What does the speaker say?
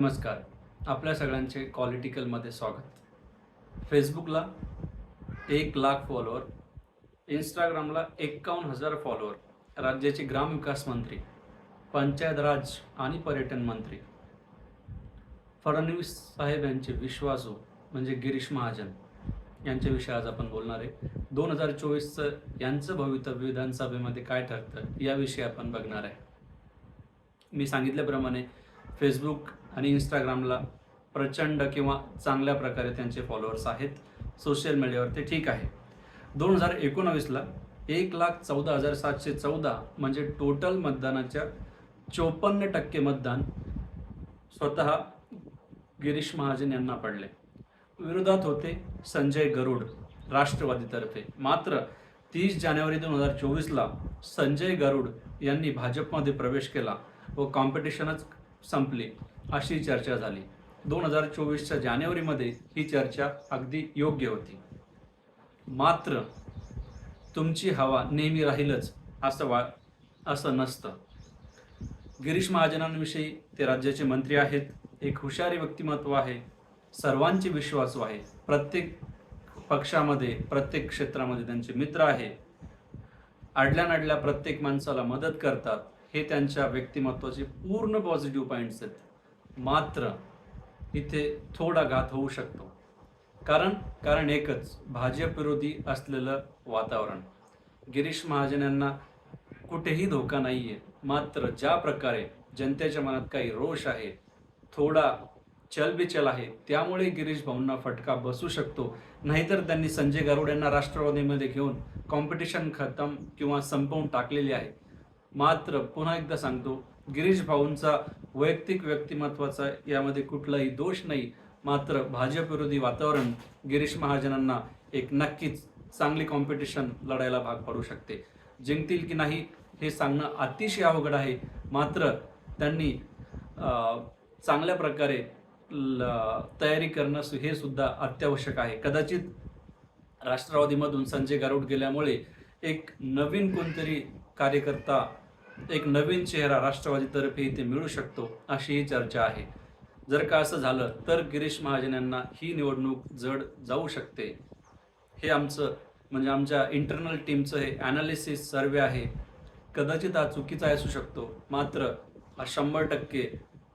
नमस्कार. आपल्या सगळ्यांचे क्वालिटिकलमध्ये स्वागत. फेसबुकला एक लाख फॉलोअर इंस्टाग्रामला एक्कावन्न हजार फॉलोअर राज्याचे ग्रामविकास मंत्री पंचायत राज आणि पर्यटन मंत्री. फडणवीस साहेब यांचे विश्वासू म्हणजे गिरीश महाजन यांच्याविषयी आज आपण बोलणार आहे. दोन हजार चोवीसचं यांचं भवितव्य विधानसभेमध्ये काय ठरतं याविषयी आपण बघणार आहे. मी सांगितल्याप्रमाणे फेसबुक आणि इंस्टाग्रामला प्रचंड किंवा चांगल्या प्रकारे त्यांचे फॉलोअर्स आहेत. सोशल मीडियावर ते ठीक आहे. दोन हजार एकोणावीसला एक लाख चौदा हजार सातशे चौदा म्हणजे टोटल मतदानाच्या चोपन्न टक्के मतदान स्वतः गिरीश महाजन यांना पडले. विरोधात होते संजय गरुड राष्ट्रवादीतर्फे. मात्र तीस जानेवारी दोन हजार चोवीसला संजय गरुड यांनी भाजपमध्ये प्रवेश केला व कॉम्पिटिशनच संपली. अशी चर्चा झाली. दोन हजार चोवीसच्या जानेवारीमध्ये ही चर्चा अगदी योग्य होती. मात्र तुमची हवा नेहमी राहीलच असं वा असं नसतं. गिरीश महाजनांविषयी ते राज्याचे मंत्री आहेत. एक हुशारी व्यक्तिमत्व आहे. सर्वांचे विश्वासू आहे. प्रत्येक पक्षामध्ये प्रत्येक क्षेत्रामध्ये त्यांचे मित्र आहे. अडल्या नडल्या प्रत्येक माणसाला मदत करतात. हे त्यांच्या व्यक्तिमत्वाचे पूर्ण पॉझिटिव्ह पॉईंट्स आहेत. मात्र इथे थोडा घात होऊ शकतो. कारण कारण एकच भाजप विरोधी असलेलं वातावरण. गिरीश महाजन यांना कुठेही धोका नाही आहे मात्र ज्या प्रकारे जनतेच्या मनात काही रोष आहे थोडा चलबिचल आहे त्यामुळे गिरीश भाऊंना फटका बसू शकतो. नाहीतर त्यांनी संजय गारुड यांना राष्ट्रवादीमध्ये घेऊन कॉम्पिटिशन खतम किंवा संपवून टाकलेली आहे. मात्र पुन्हा एकदा सांगतो गिरीश भाऊंचा वैयक्तिक व्यक्तिमत्वाचा यामध्ये कुठलाही दोष नाही. मात्र भाजप विरोधी वातावरण गिरीश महाजनांना एक नक्कीच चांगली कॉम्पिटिशन लढायला भाग पाडू शकते. जिंकतील की नाही हे सांगणं अतिशय अवघड आहे. मात्र त्यांनी चांगल्या प्रकारे ल- तयारी करणं सु- हे सुद्धा अत्यावश्यक आहे. कदाचित राष्ट्रवादीमधून संजय गारुड गेल्यामुळे एक नवीन कोणतरी कार्यकर्ता एक नवीन चेहरा राष्ट्रवादीतर्फे इथे मिळू शकतो अशी ही चर्चा आहे. जर का असं झालं तर गिरीश महाजन यांना ही निवडणूक जड जाऊ शकते. हे आमचं म्हणजे आमच्या इंटरनल टीमचं हे ॲनालिसिस सर्वे आहे. कदाचित हा चुकीचा असू शकतो मात्र हा शंभर टक्के